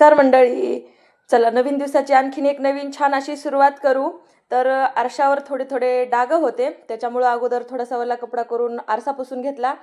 नमस्कार मंडळी. चला नवीन दिवसाची आणखीन एक नवीन छान अशी सुरुवात करू. तर आरशावर थोडे थोडे डाग होते. त्याच्यामुळं अगोदर थोडासा वला कपडा करून आरसा पुसून घेतला.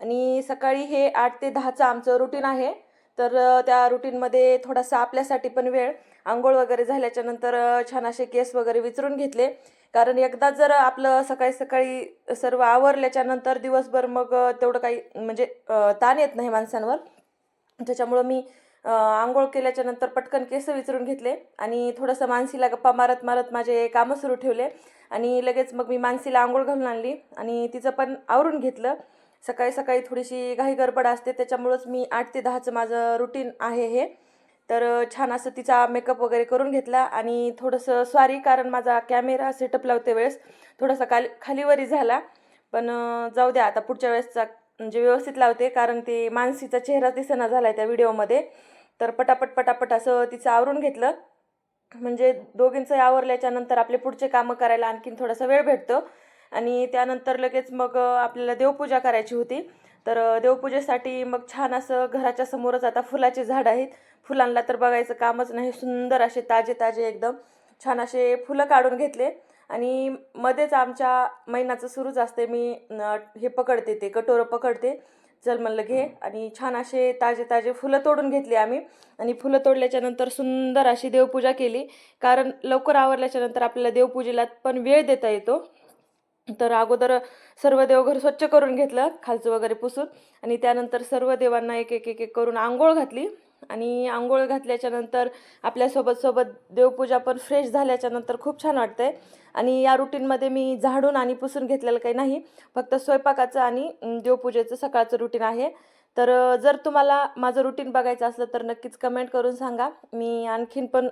आणि सकाळी हे आठ ते दहाचं आमचं रुटीन आहे. तर त्या रुटीनमध्ये थोडासा आपल्यासाठी पण वेळ आंघोळ वगैरे झाल्याच्यानंतर छान असे केस वगैरे विचरून घेतले. कारण एकदा जर आपलं सकाळी सकाळी सर्व आवरल्याच्या नंतर दिवसभर मग तेवढं काही म्हणजे ताण येत नाही माणसांवर. त्याच्यामुळं मी आंघोळ केल्याच्यानंतर पटकन केस विचरून घेतले आणि थोडंसं मानसीला गप्पा मारत मारत माझे कामं सुरू ठेवले. आणि लगेच मग मी मानसीला आंघोळ घालून आणली आणि तिचं पण आवरून घेतलं. सकाळी सकाळी थोडीशी घाई गडबड असते त्याच्यामुळंच मी आठ ते दहाचं माझं रुटीन आहे हे. तर छान असं तिचा मेकअप वगैरे करून घेतला आणि थोडंसं सॉरी कारण माझा कॅमेरा सेटअप लावते वेळेस थोडासा खाली खालीवरी झाला. पण जाऊ द्या आता पुढच्या वेळेसचा म्हणजे व्यवस्थित लावते कारण ते मानसीचा चेहरा दिसेना झाला आहे त्या व्हिडिओमध्ये तर पटापट पटापट असं तिचं आवरून घेतलं. म्हणजे दोघींचं आवरल्याच्यानंतर आपले पुढचे कामं करायला आणखीन थोडासा वेळ भेटतो. आणि त्यानंतर लगेच मग आपल्याला देवपूजा करायची होती. तर देवपूजेसाठी मग छान असं घराच्या समोरच आता फुलाचे झाड आहेत. फुलांना तर बघायचं कामच नाही. सुंदर असे ताजे ताजे एकदम छान असे फुलं काढून घेतले. आणि मध्येच आमच्या महिन्याचं सुरूच असते. मी हे पकडते ते कटोरं पकडते. चल म्हणलं घे. आणि छान असे ताजे ताजे फुलं तोडून घेतली आम्ही. आणि फुलं तोडल्याच्यानंतर सुंदर अशी देवपूजा केली. कारण लवकर आवरल्याच्यानंतर आपल्याला देवपूजेला पण वेळ देता येतो. तर अगोदर सर्व देवघर स्वच्छ करून घेतलं खालचं वगैरे पुसून. आणि त्यानंतर सर्व देवांना एक एक एक एक करून आंघोळ घातली. आणि आंघोळ घातल्याच्या नंतर आपल्यासोबत सोबत देवपूजा पण फ्रेश झाल्याच्यानंतर खूप छान वाटतंय. आणि या रुटीनमध्ये मी झाडून आणि पुसून घेतलेलं काही नाही. फक्त स्वयंपाकाचं आणि देवपूजेचं सकाळचं रुटीन आहे. तर जर तुम्हाला माझं रुटीन बघायचं असलं तर नक्कीच कमेंट करून सांगा. मी आणखीन पण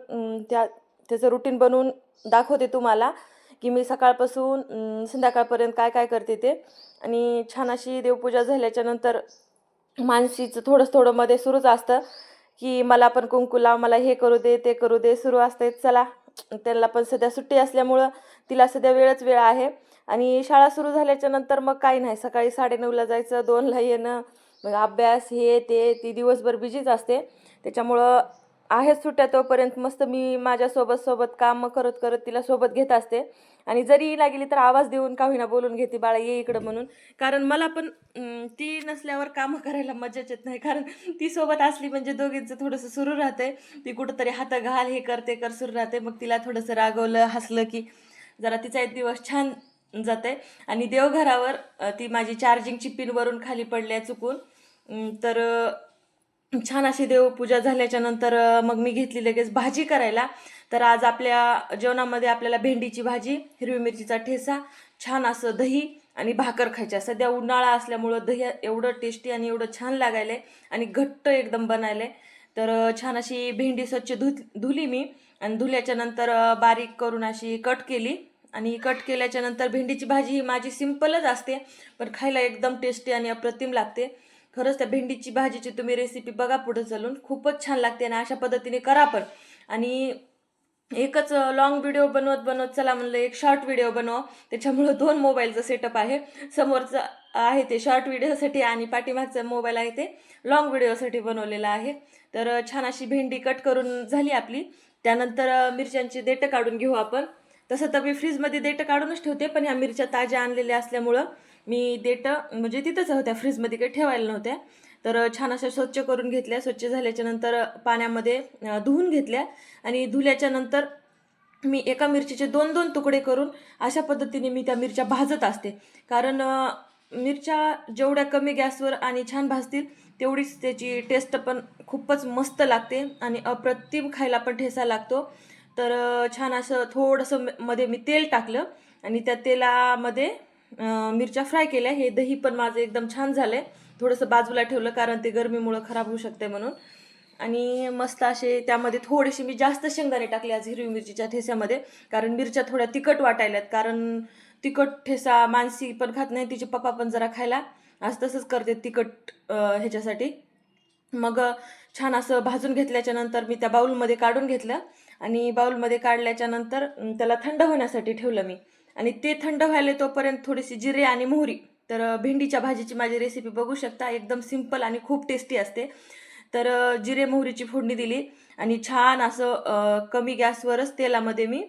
त्या त्याचं रुटीन बनवून दाखवते तुम्हाला की मी सकाळपासून संध्याकाळपर्यंत काय काय करते ते. आणि छान अशी देवपूजा झाल्याच्यानंतर मानसीचं थोडंच थोडं मध्ये सुरूच असतं. की मला पण कुंकू लाव मला हे करू दे ते करू दे सुरू असते चला. त्यांना पण सध्या सुट्टी असल्यामुळं तिला सध्या वेळच वेळ आहे. आणि शाळा सुरू झाल्याच्यानंतर मग काही नाही सकाळी साडेनऊला जायचं दोनला येणं मग अभ्यास हे ते ती दिवसभर बिझीच असते. त्याच्यामुळं आहेच सुट्ट्या तोपर्यंत मस्त मी माझ्यासोबत सोबत काम करत करत तिला सोबत घेत असते. आणि जरी लागली तर आवाज देऊन का होईना बोलून घेते बाळा ये इकडं म्हणून. कारण मला पण ती नसल्यावर कामं करायला मजाच येत नाही. कारण ती सोबत असली म्हणजे दोघींचं थोडंसं सुरू राहतंय. ती कुठंतरी हात घाल हे करते कर सुरू राहते मग तिला थोडंसं रागवलं हसलं की जरा तिचा एक दिवस छान जाते आणि देवघरावर ती माझी चार्जिंगची पिन वरून खाली पडली आहे चुकून. तर छान अशी देवपूजा झाल्याच्यानंतर मग मी घेतली लगेच भाजी करायला. तर आज आपल्या जेवणामध्ये आपल्याला भेंडीची भाजी हिरवी मिरचीचा ठेसा छान असं दही आणि भाकर खायच्या सध्या उन्हाळा असल्यामुळं दही एवढं टेस्टी आणि एवढं छान लागायले आणि घट्ट एकदम बनायले तर छान अशी भेंडी स्वच्छ धु धुली मी आणि धुल्याच्या नंतर बारीक करून अशी कट केली. आणि कट केल्याच्यानंतर भेंडीची भाजी ही माझी सिंपलच असते पण खायला एकदम टेस्टी आणि अप्रतिम लागते. खरंच त्या भेंडीची भाजीची तुम्ही रेसिपी बघा पुढे चालून. खूपच छान लागते आणि अशा पद्धतीने करा पण. आणि एकच लॉंग व्हिडिओ बनवत बनवत चला म्हणलं एक शॉर्ट व्हिडिओ बनव. त्याच्यामुळं दोन मोबाईलचं सेटअप आहे. समोरचं आहे ते शॉर्ट व्हिडिओसाठी आणि पाठीमागचं मोबाईल आहे ते लॉंग व्हिडिओसाठी बनवलेलं आहे. तर छान अशी भेंडी कट करून झाली आपली. त्यानंतर मिरच्यांची देटं काढून घेऊ आपण. तसं तर मी फ्रीजमध्ये देटं काढूनच ठेवते पण ह्या मिरच्या ताज्या आणलेल्या असल्यामुळं मी देठं म्हणजे तिथंच होत्या फ्रीजमध्ये काही ठेवायला नव्हत्या. तर छान अशा स्वच्छ करून घेतल्या. स्वच्छ झाल्याच्यानंतर पाण्यामध्ये धुवून घेतल्या. आणि धुल्याच्या नंतर मी एका मिरचीचे दोन दोन तुकडे करून अशा पद्धतीने मी त्या मिरच्या भाजत असते. कारण मिरच्या जेवढ्या कमी गॅसवर आणि छान भाजतील तेवढीच त्याची टेस्ट पण खूपच मस्त लागते आणि अप्रतिम खायला पण ठेसा लागतो. तर छान असं थोडंसं मध्ये मी तेल टाकलं. आणि त्या तेलामध्ये मिरच्या फ्राय केल्या. हे दही पण माझं एकदम छान झालं आहे थोडंसं बाजूला ठेवलं कारण ते गरमीमुळं खराब होऊ शकते म्हणून. आणि मस्त असे त्यामध्ये थोडेसे मी जास्त शेंगदाणे टाकले आज हिरवी मिरचीच्या ठेस्यामध्ये. कारण मिरच्या थोड्या तिखट वाटायल्यात. कारण तिखट ठेसा मानसी पण खात नाही तिचे पप्पा पण जरा खायला. आज तसंच करते तिखट ह्याच्यासाठी. मग छान असं भाजून घेतल्याच्या नंतर मी त्या बाऊलमध्ये काढून घेतलं. आणि बाऊलमध्ये काढल्याच्या नंतर त्याला थंड होण्यासाठी ठेवलं मी. आणि ते थंड व्हायला तोपर्यंत थोडीशी जिरे आणि मोहरी. तर भेंडीच्या भाजीची माझी रेसिपी बघू शकता. एकदम सिंपल आणि खूप टेस्टी असते. तर जिरे मोहरीची फोडणी दिली आणि छान असं कमी गॅसवरच तेलामध्ये मी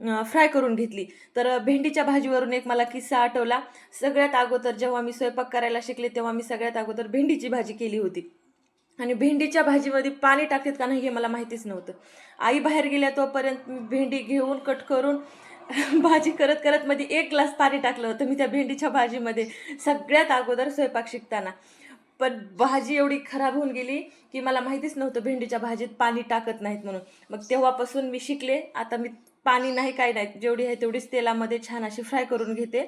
फ्राय करून घेतली. तर भेंडीच्या भाजीवरून एक मला किस्सा आठवला. सगळ्यात अगोदर जेव्हा मी स्वयंपाक करायला शिकले तेव्हा मी सगळ्यात अगोदर भेंडीची भाजी केली होती. आणि भेंडीच्या भाजीमध्ये पाणी टाकतात का नाही हे मला माहितीच नव्हतं. आई बाहेर गेल्या तोपर्यंत मी भेंडी घेऊन कट करून भाजी करत करत मध्ये एक ग्लास पाणी टाकलं होतं मी त्या भेंडीच्या भाजीमध्ये. सगळ्यात अगोदर स्वयंपाक शिकताना. पण भाजी एवढी खराब होऊन गेली की मला माहितीच नव्हतं भेंडीच्या भाजीत पाणी टाकत नाहीत म्हणून. मग तेव्हापासून मी शिकले. आता मी पाणी नाही काय नाही. जेवढी आहे तेवढीच तेलामध्ये छान अशी फ्राय करून घेते.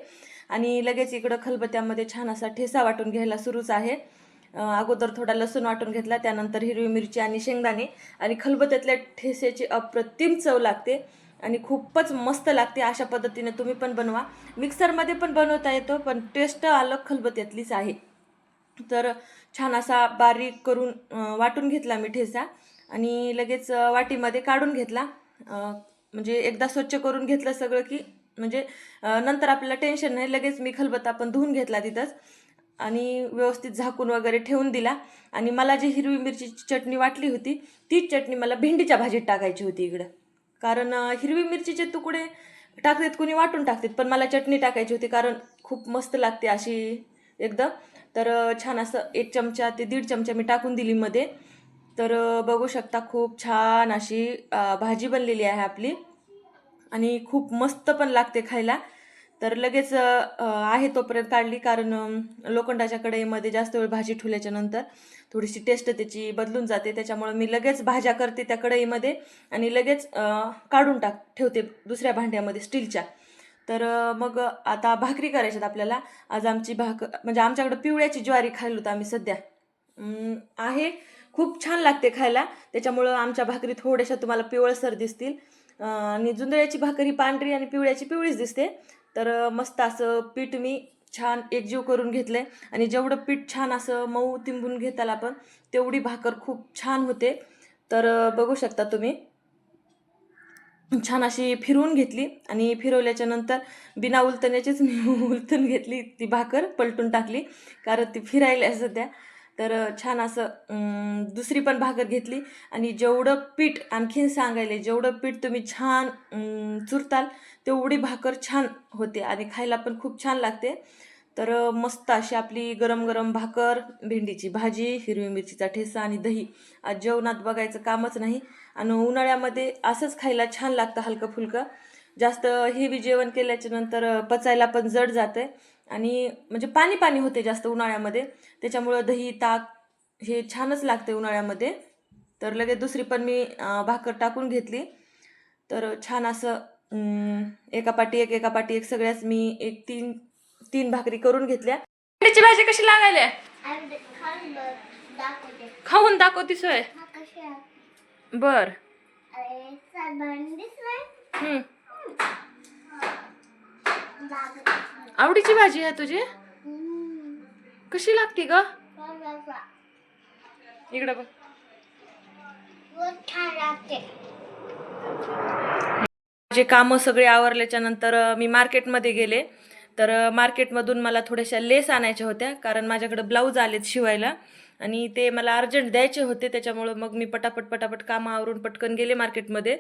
आणि लगेच इकडं खलबत्यामध्ये छान असा ठेसा वाटून घ्यायला सुरूच आहे. अगोदर थोडा लसूण वाटून घेतला. त्यानंतर हिरवी मिरची आणि शेंगदाणे. आणि खलबत्यातल्या ठेस्याची अप्रतिम चव लागते. आणि खूपच मस्त लागते अशा पद्धतीने तुम्ही पण बनवा. मिक्सरमध्ये पण बनवता येतो पण टेस्ट अलग खलबत्त्यातलीच आहे. तर छान असा बारीक करून वाटून घेतला मी ठेचा आणि लगेच वाटीमध्ये काढून घेतला. म्हणजे एकदा स्वच्छ करून घेतलं सगळं की म्हणजे नंतर आपल्याला टेन्शन नाही लगेच मी खलबत्ता पण धुवून घेतला तिथंच आणि व्यवस्थित झाकून वगैरे ठेवून दिला. आणि मला जी हिरवी मिरचीची चटणी वाटली होती तीच चटणी मला भेंडीच्या भाजीत टाकायची होती इकडं. कारण हिरवी मिरचीचे तुकडे टाकतात कोणी वाटून टाकतात पण मला चटणी टाकायची होती कारण खूप मस्त लागते अशी एकदम. तर छान असं एक चमचा ते दीड चमचा मी टाकून दिली मध्ये. तर बघू शकता खूप छान अशी भाजी बनलेली आहे आपली. आणि खूप मस्त पण लागते खायला. तर लगेच आहे तोपर्यंत काढली. कारण लोखंडाच्या कढईमध्ये जास्त वेळ भाजी ठेवल्याच्या नंतर थोडीशी टेस्ट त्याची बदलून जाते. त्याच्यामुळं मी लगेच भाज्या करते त्या कढईमध्ये आणि लगेच काढून टाक ठेवते दुसऱ्या भांड्यामध्ये स्टीलच्या. तर मग आता भाकरी करायच्यात आपल्याला. आज आमची भाक म्हणजे आमच्याकडं पिवळ्याची ज्वारी खायला होतं आम्ही सध्या. आहे. खूप छान लागते खायला. त्याच्यामुळं आमच्या भाकरी थोड्याशा तुम्हाला पिवळसर दिसतील. आणि जुंदळ्याची भाकरी पांढरी आणि पिवळ्याची पिवळीच दिसते. तर मस्त असं पीठ मी छान एकजीव करून घेतलं आहे आणि जेवढं पीठ छान असं मऊ तिंबून घेताल आपण तेवढी भाकर खूप छान होते. तर बघू शकता तुम्ही. छान अशी फिरवून घेतली आणि फिरवल्याच्या नंतर बिना उलतण्याचीच मी उलटून घेतली ती भाकर पलटून टाकली. कारण ती फिरायला सध्या तर छान असं दुसरी पण भाकर घेतली. आणि जेवढं पीठ आणखीन सांगायले जेवढं पीठ तुम्ही छान चुरताल तेवढी भाकर छान होते आणि खायला पण खूप छान लागते. तर मस्त अशी आपली गरम गरम भाकर भेंडीची भाजी हिरवी मिरचीचा ठेसा आणि दही. आज जेवणात बघायचं कामच नाही आणि उन्हाळ्यामध्ये असंच खायला छान लागतं हलकं फुलकं जास्त हेवी जेवण केल्याच्यानंतर पचायला पण जड जाते आणि म्हणजे पाणी पाणी होते जास्त उन्हाळ्यामध्ये त्याच्यामुळं दही ताक हे छानच लागते उन्हाळ्यामध्ये तर लगेच दुसरी पण मी भाकर टाकून घेतली तर छान असं एका पाठी एक एका पाठी एक सगळ्याच मी एक तीन तीन भाकरी करून घेतल्या भेंडीची भाजी कशी लागायला खाऊन दाखवते. सोय हा? बर? हम्म. आवडीची भाजी आहे तुझी? कशी लागते ग? इकडे बघ. माझे कामं सगळे आवरल्याच्या नंतर मी मार्केटमध्ये गेले. तर मार्केटमधून मला थोड्याशा लेस आणायच्या होत्या कारण माझ्याकडं ब्लाऊज आलेत शिवायला. आणि ते मला अर्जंट द्यायचे होते त्याच्यामुळं मग मी पटापट पटापट कामावरून पटकन गेले मार्केटमध्ये.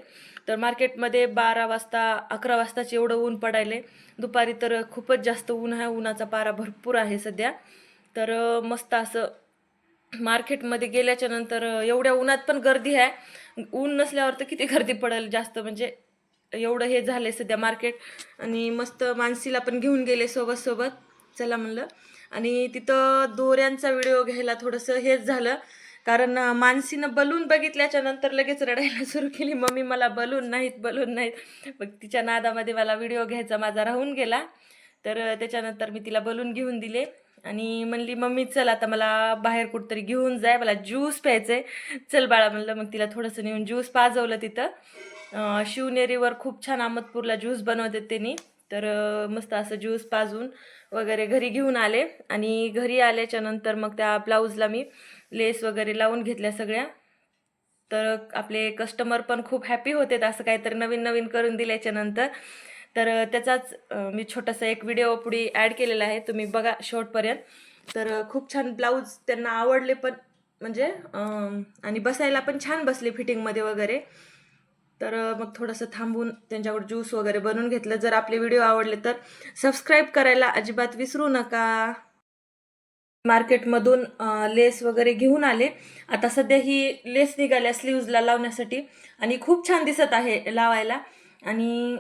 तर मार्केटमध्ये बारा वाजता अकरा वाजताचे एवढं ऊन पडायले. दुपारी तर खूपच जास्त ऊन आहे. उन्हाचा पारा भरपूर आहे सध्या. तर मस्त असं मार्केटमध्ये गेल्याच्यानंतर एवढ्या उन्हात पण गर्दी आहे. ऊन नसल्यावर तर किती गर्दी पडेल जास्त म्हणजे एवढं हे झालं आहे सध्या मार्केट आणि मस्त मानसीला पण घेऊन गेले सोबत सोबत चला म्हणलं. आणि तिथं दोऱ्यांचा व्हिडिओ घ्यायला थोडंसं हेच झालं. कारण मानसीनं बलून बघितल्याच्या नंतर लगेच रडायला सुरू केली. मम्मी मला बलून नाहीत बलून नाहीत. मग तिच्या नादामध्ये मला व्हिडिओ घ्यायचा माझा राहून गेला. तर त्याच्यानंतर मी तिला बलून घेऊन दिले. आणि म्हणली मम्मी चल आता मला बाहेर कुठंतरी घेऊन जाय. मला ज्यूस प्यायचं आहे चल बाळा म्हणलं. मग तिला थोडंसं नेऊन ज्यूस पाजवलं तिथं. शिवनेरीवर खूप छान अहमदपूरला ज्यूस बनवतात त्यांनी तर मस्त असं ज्यूस पाजून वगैरे घरी घेऊन आले. आणि घरी आल्याच्यानंतर मग त्या ब्लाऊजला मी लेस वगैरे लावून घेतल्या सगळ्या. तर आपले कस्टमर पण खूप हॅपी होते असं काहीतरी नवीन नवीन करून दिल्याच्या नंतर. तर त्याचाच मी छोटासा एक व्हिडिओ पुढे ॲड केलेला आहे. तुम्ही बघा शॉर्टपर्यंत तर खूप छान ब्लाऊज त्यांना आवडले पण म्हणजे आणि बसायला पण छान बसले फिटिंगमध्ये वगैरे. तर मग थोडंसं थांबून त्यांच्याकडे ज्यूस वगैरे बनवून घेतलं. जर आपले व्हिडिओ आवडले तर सबस्क्राईब करायला अजिबात विसरू नका. मार्केटमधून लेस वगैरे घेऊन आले. आता सध्या ही लेस निघाल्या स्लीव्जला लावण्यासाठी आणि खूप छान दिसत आहे लावायला. आणि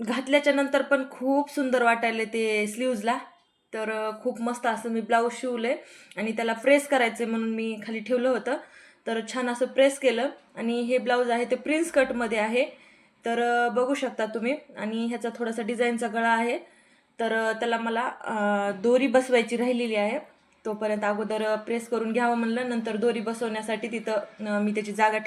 घातल्याच्या नंतर पण खूप सुंदर वाटायले ते स्लीव्जला. तर खूप मस्त असं मी ब्लाऊज शिवले आणि त्याला प्रेस करायचे म्हणून मी खाली ठेवलं होतं. तर छान असं प्रेस केलं. आणि हे ब्लाऊज आहे ते प्रिन्स कटमध्ये आहे. तर बघू शकता तुम्ही. आणि ह्याचा थोडासा डिझाईनचा गळा आहे. तर त्याला मला दोरी बसवायची राहिलेली आहे. तोपर्यंत अगोदर प्रेस करून घ्यावं म्हणलं. नंतर दोरी बसवण्यासाठी तिथं मी त्याची जागा